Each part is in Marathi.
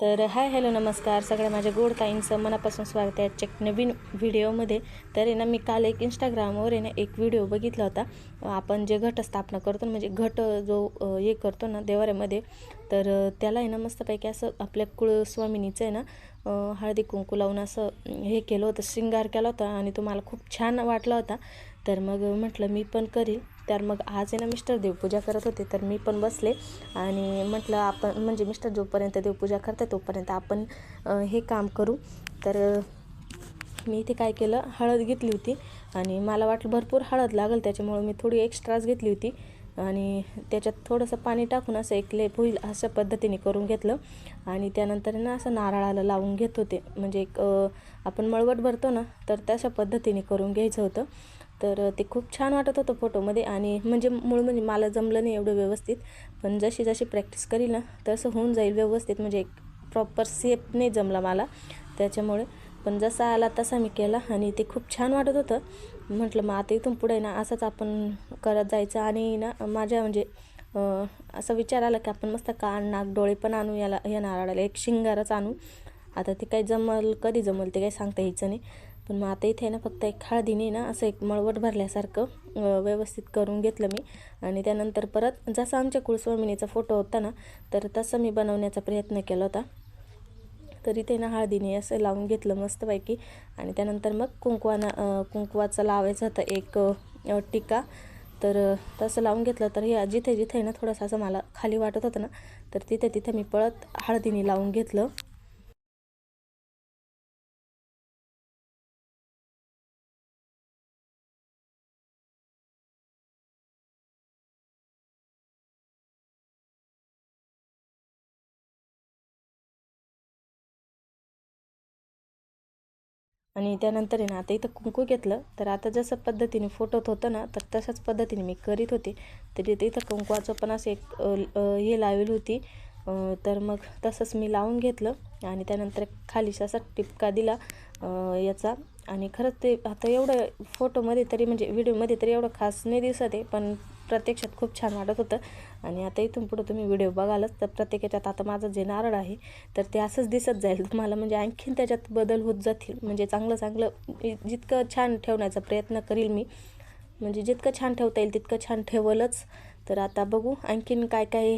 तर हाय हॅलो नमस्कार. सगळ्या माझ्या गोड ताईंचं मनापासून स्वागत आहे आजच्या एक नवीन व्हिडिओमध्ये. तर आहे ना मी काल एक इंस्टाग्रामवर आहे ना एक व्हिडिओ बघितला होता. आपण जे घट स्थापना करतो ना म्हणजे घट जो हे करतो ना देवाऱ्यामध्ये तर त्याला आहे ना मस्तपैकी असं आपल्या कुळस्वामिनीचं आहे ना हळदी कुंकू लावून असं हे केलं होतं शृंगार केला होता आणि तो मला खूप छान वाटला होता. तर मग म्हटलं मी पण करील तर मग आज आहे ना मिस्टर देवपूजा करत होते तर मी पण बसले. आणि म्हटलं आपण म्हणजे मिस्टर जोपर्यंत देवपूजा करते तोपर्यंत आपण हे काम करू. तर मी इथे काय केलं हळद घेतली होती. आणि मला वाटलं भरपूर हळद लागेल त्याच्यामुळं मी थोडी एक्स्ट्राच घेतली होती. आणि त्याच्यात थोडंसं पाणी टाकून असं एक लेप होईल अशा पद्धतीने करून घेतलं. आणि त्यानंतर ना असं नारळाला लावून घेत होते. म्हणजे एक आपण मळवट भरतो ना तर तशा पद्धतीने करून घ्यायचं होतं. तर ते खूप छान वाटत होतं फोटोमध्ये आणि म्हणजे मूळ म्हणजे मला जमलं नाही एवढं व्यवस्थित. पण जशी जशी प्रॅक्टिस करील ना तसं होऊन जाईल व्यवस्थित. म्हणजे एक प्रॉपर सेप नाही जमला मला त्याच्यामुळे. पण जसा आला तसा मी केला आणि ते खूप छान वाटत होतं. म्हटलं मग आता इथून पुढे ना असंच आपण करत जायचं आणि ना माझ्या म्हणजे असा विचार आला की आपण मस्त कान नाक डोळे पण आणू याला या नारळाला. एक शिंगारच आणू. आता ते काही जमल कधी जमल ते काही सांगता यायचं नाही. पण मग आता इथे ना फक्त एक हळदीने ना असं एक मळवट भरल्यासारखं व्यवस्थित करून घेतलं मी. आणि त्यानंतर परत जसा आमच्या कुळस्वामिनीचा फोटो होता ना तर तसं मी बनवण्याचा प्रयत्न केला होता. तरी ते ना हळदीने असं लावून घेतलं मस्तपैकी. आणि त्यानंतर मग कुंकवाना कुंकवाचं लावायचं होतं एक टिका. तर तसं लावून घेतलं तर हे जिथे जिथे ना थोडंसं असं मला खाली वाटत होतं ना तर तिथे तिथे मी पळत हळदीने लावून घेतलं. आणि त्यानंतर आहे ना आता इथं कुंकू घेतलं तर आता जसं पद्धतीने फोटोत होतं ना तर तशाच पद्धतीने मी करीत होते. तर इथं इथं कुंकवाचं पण असं एक हे लावेल होती. तर मग तसंच मी लावून घेतलं आणि त्यानंतर खालीच असा टिपका दिला याचा. आणि खरंच ते आता एवढं फोटोमध्ये तरी म्हणजे व्हिडिओमध्ये तरी एवढं खास नाही दिसत आहे पण प्रत्यक्षात खूप छान वाटत होतं. आणि आता इथून पुढं तुम्ही व्हिडिओ बघालच तर प्रत्येक याच्यात आता माझं जे नारळ आहे तर ते असंच दिसत जाईल. तुम्हाला म्हणजे आणखीन त्याच्यात बदल होत जातील. म्हणजे चांगलं चांगलं जितकं छान ठेवण्याचा प्रयत्न करील मी म्हणजे जितकं छान ठेवता येईल तितकं छान ठेवलंच. तर आता बघू आणखीन काय काय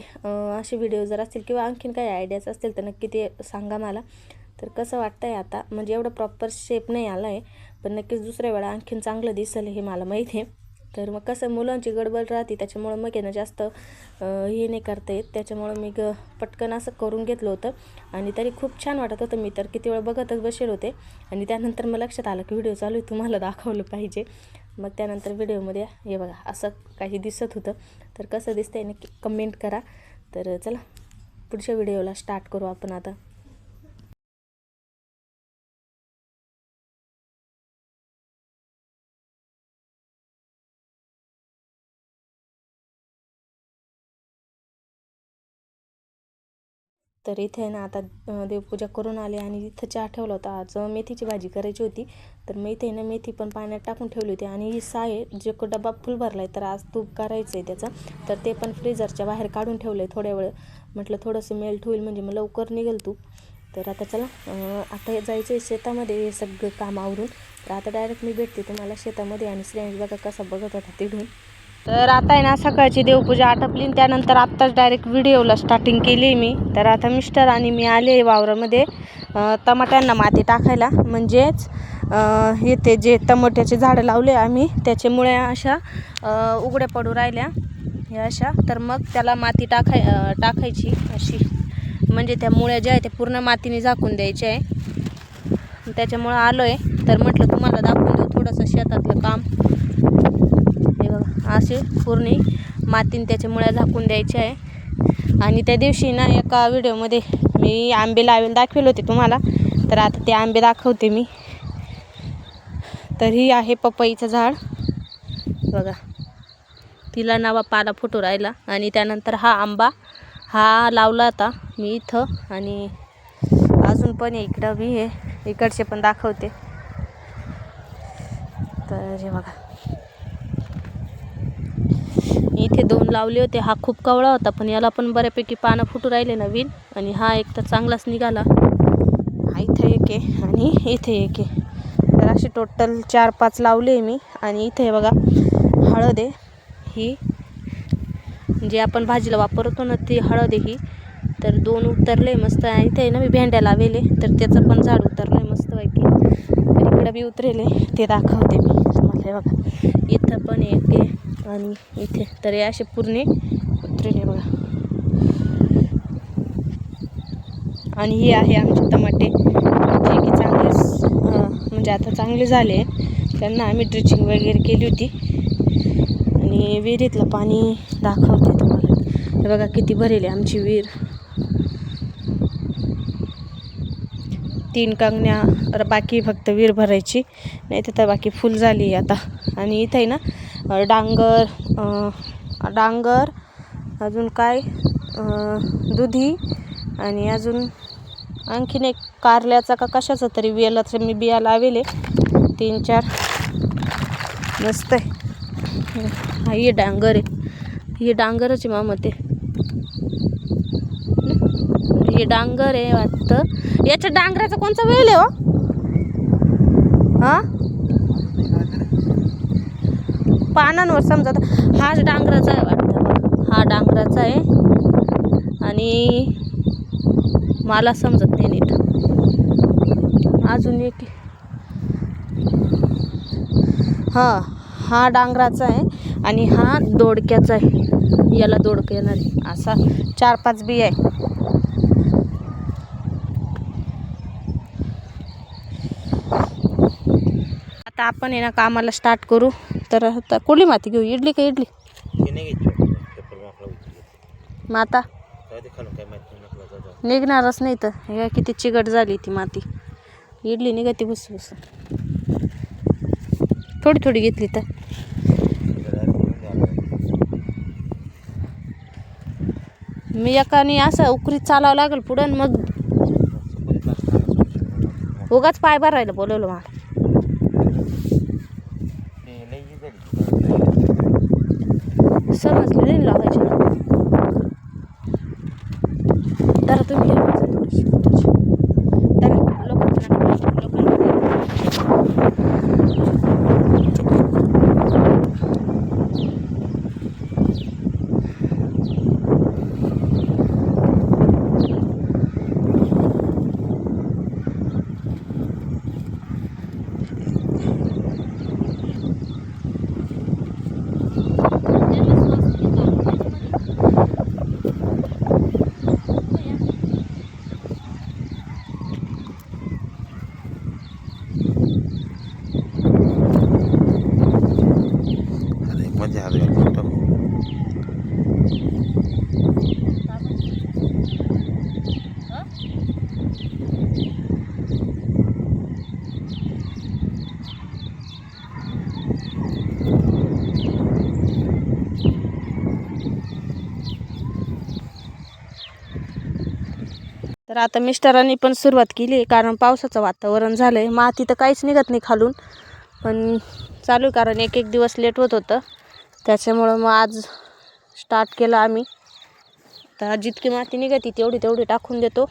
असे व्हिडिओ जर असतील किंवा आणखीन काही आयडियाज असतील तर नक्की ते सांगा मला. तर कसं वाटतं आहे आता? म्हणजे एवढं प्रॉपर शेप नाही आला आहे पण नक्कीच दुसऱ्या वेळा आणखीन चांगलं दिसेल हे मला माहीत आहे. तर मग कसं मुलांची गडबड राहते त्याच्यामुळं मग आहे ना जास्त हे नाही करता येत. त्याच्यामुळं मी ग पटकन असं करून घेतलं होतं. आणि तरी खूप छान वाटत होतं. मी तर किती वेळ बघतच बसेल होते. आणि त्यानंतर मग लक्षात आलं की व्हिडिओ चालू आहे तुम्हाला दाखवलं पाहिजे. मग त्यानंतर व्हिडिओमध्ये हे बघा असं काही दिसत होतं. तर कसं दिसतंय नक्की कमेंट करा. तर चला पुढच्या व्हिडिओला स्टार्ट करू आपण आता. तर इथे आहे ना आता देवपूजा करून आले आणि इथं चहा ठेवला होता. आज मेथीची भाजी करायची होती. तर मी इथे ना मेथी पण पाण्यात टाकून ठेवली होती. आणि ही साय जे को डबा फुल भरला आहे तर आज तूप करायचं आहे त्याचं. तर ते पण फ्रीजरच्या बाहेर काढून ठेवलं आहे थोड्या वेळ. म्हटलं थोडंसं मेल्ट होईल म्हणजे मग लवकर निघेल तूप. तर आता चला आता जायचं आहे शेतामध्ये हे सगळं काम आवरून. तर आता डायरेक्ट मी भेटते तुम्हाला शेतामध्ये. आणि श्रेयांश बघा कसा बघत होता तिढून तर आता आहे ना सकाळची देवपूजा आटपली त्यानंतर आत्ताच डायरेक्ट व्हिडिओला स्टार्टिंग केली मी. तर आता मिस्टर आणि मी आले वावरामध्ये. टमाट्यांना माती टाकायला. म्हणजेच येथे जे टमाट्याचे झाडं लावले आम्ही त्याच्यामुळे अशा उघड्या पडू राहिल्या. ह्या अशा. तर मग त्याला माती टाकाय टाकायची अशी. म्हणजे त्या मुळ्या ज्या आहे त्या पूर्ण मातीने झाकून द्यायच्या आहे. त्याच्यामुळं आलो आहे तर म्हटलं तुम्हाला दाखव देऊ थोडंसं शेतातलं काम हे बघा असे पूर्ण मातीने त्याच्या मुळ्या झाकून द्यायचे आहे. आणि त्या दिवशी ना एका व्हिडिओमध्ये मी आंबे लावेल दाखवले होते तुम्हाला. तर आता ते आंबे दाखवते मी. तर ही आहे पपईचं झाड. बघा. तिला नावा पाला फुटू राहिला. आणि त्यानंतर हा आंबा हा लावला होता मी इथं. आणि अजून पण इकडं बी हे इकडचे पण दाखवते. तर हे बघा. इथे दोन लावले होते. हा खूप कवळा होता पण याला पण बऱ्यापैकी पानं फुटू राहिले नवीन. आणि हा एक तर चांगलाच निघाला. हा इथे एक आहे आणि इथे एक आहे. तर असे टोटल चार पाच लावले मी. आणि इथे बघा हळद आहे. ही जे आपण भाजीला वापरतो ना ती हळद आहे ही. तर दोन उतरले मस्त. आणि इथे ना मी भेंड्या लावेले. तर त्याचं पण झाड उतरलं आहे मस्तपैकी. तर इकडं मी उतरेले. ते दाखवते मी तुम्हाला. बघा इथं पण एक आहे. आणि इथे तर हे असे पूर्ण उतरेले बघा. आणि हे आहे आमचे टमाटे जे की चांगलेच म्हणजे आता चांगले झाले त्यांना आम्ही ड्रिचिंग वगैरे केली होती. आणि विहिरीतलं पाणी दाखवते तुम्हाला. बघा किती भरेल आहे आमची विहीर. तीन कांगण्या बाकी फक्त विहीर भरायची. नाही तर बाकी फुल झाली आता. आणि इथं आहे ना डांगर डांगर अजून काय? दुधी आणि अजून आणखीन एक कारल्याचा का कशाचा तरी वेलाचं मी बिया लावेले. तीन चार. मस्त आहे. हा हे डांगर आहे. हे डांगरच आहे मामा ते. हे डांगर आहे वाटतं. याच्या डांगराचा कोणचा वेल आहे हो? हां? पानांवर समजा हाच डांगराचा आहे वाटतं हा डांगराचा आहे. आणि मला समजत नाही नीट. अजून एक. हां हा डांगराचा आहे आणि हा दोडक्याचा आहे. याला दोडकं येणार असा चार पाच बी आहे. आता आपण येणं ना कामाला स्टार्ट करू. तर आता कुठली माती घेऊ? इडली का इडली? ते ते जाऊ निघणारच नाही तर हे किती चिकट झाली ती माती. इडली निघती बस बस थोडी थोडी घेतली तर. मी एकाने असं उकरीत चालावं लागेल पुढं मग उगाच पाय भरायला बोलवलं मला. समजले नाही लावायची तर तुम्ही घ्या माझं थोडीशी थोडीशी. तर लोकांचं नका बोलू, लोकांना मजा आली फोटो तर आता मिस्टरांनी पण सुरुवात केली आहे कारण पावसाचं वातावरण झालं आहे माती तर काहीच निघत नाही खालून. पण चालू आहे कारण एक एक दिवस लेट होत होतं. त्याच्यामुळं मग आज स्टार्ट केलं आम्ही. तर जितकी माती निघती तेवढी तेवढी टाकून देतो.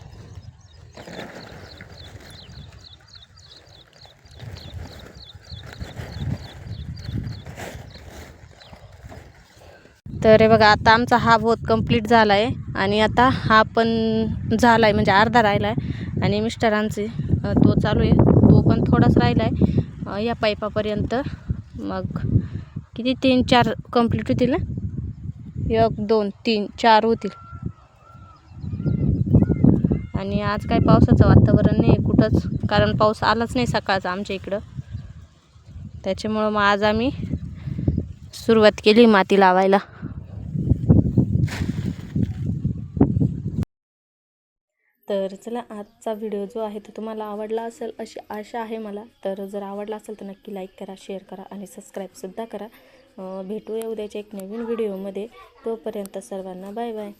तर हे बघा आता आमचा हा बोध कंप्लीट झाला आहे आणि आता हा पण झाला आहे म्हणजे अर्धा राहिला आहे आणि मिस्टरांचे तो चालू आहे. तो पण थोडाच राहिला आहे या पाईपापर्यंत. मग किती? तीन चार कंप्लीट होतील ना? एक दोन तीन चार होतील. आणि आज काय पावसाचं वातावरण नाही कुठंच कारण पाऊस आलाच नाही सकाळचा आमच्या इकडं. त्याच्यामुळं मग आज आम्ही सुरुवात केली माती लावायला. तर चला आजचा व्हिडिओ जो आहे तो तुम्हाला आवडला असेल अशी आशा आहे मला. तर जर आवडला असेल तर नक्की लाईक करा शेअर करा आणि सबस्क्राईबसुद्धा करा. भेटूया उद्याच्या एक नवीन व्हिडिओमध्ये तोपर्यंत सर्वांना बाय बाय